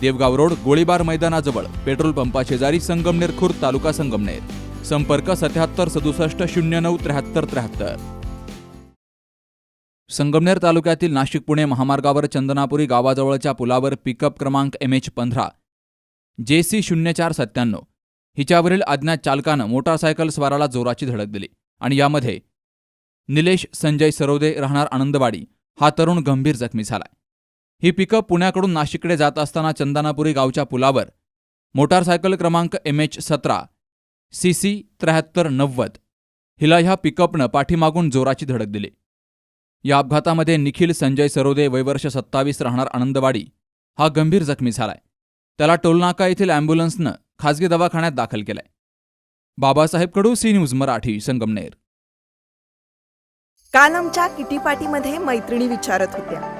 Devgaon road गोळीबार मैदानाजवळ petrol पंपा शेजारी संगमनेर खुर्द तालुका संगमनेर. संपर्क सत्याहत्तर सदुसष्ट शून्य नऊ त्र्याहत्तर त्र्याहत्तर. संगमनेर तालुक्यातील नाशिक पुणे महामार्गावर चंदनापुरी गावाजवळच्या पुलावर पिकअप क्रमांक एम एच पंधरा जे सी शून्य चार सत्त्याण्णव. हिच्यावरील अज्ञात चालकानं मोटारसायकल स्वाराला जोराची धडक दिली आणि यामध्ये निलेश संजय सरोदे राहणार आनंदवाडी हा तरुण गंभीर जखमी झालाय. ही पिकअप पुण्याकडून नाशिककडे जात असताना चंदनापुरी गावच्या पुलावर. मोटारसायकल क्रमांक एम एच सतरा सी सी त्र्याहत्तर नव्वद. हिला ह्या पिकअपनं पाठीमागून जोराची धडक दिली. या अपघातामध्ये निखिल संजय सरोदे वयवर्ष सत्तावीस राहणार आनंदवाडी हा गंभीर जखमी झालाय. त्याला टोलनाका येथील अँब्युलन्सनं खाजगी दवाखान्यात दाखल केलाय. Babasaheb Kadu C news Marathi Sangamner. काल आमच्या किटी मैत्रिणी विचारत होत्या.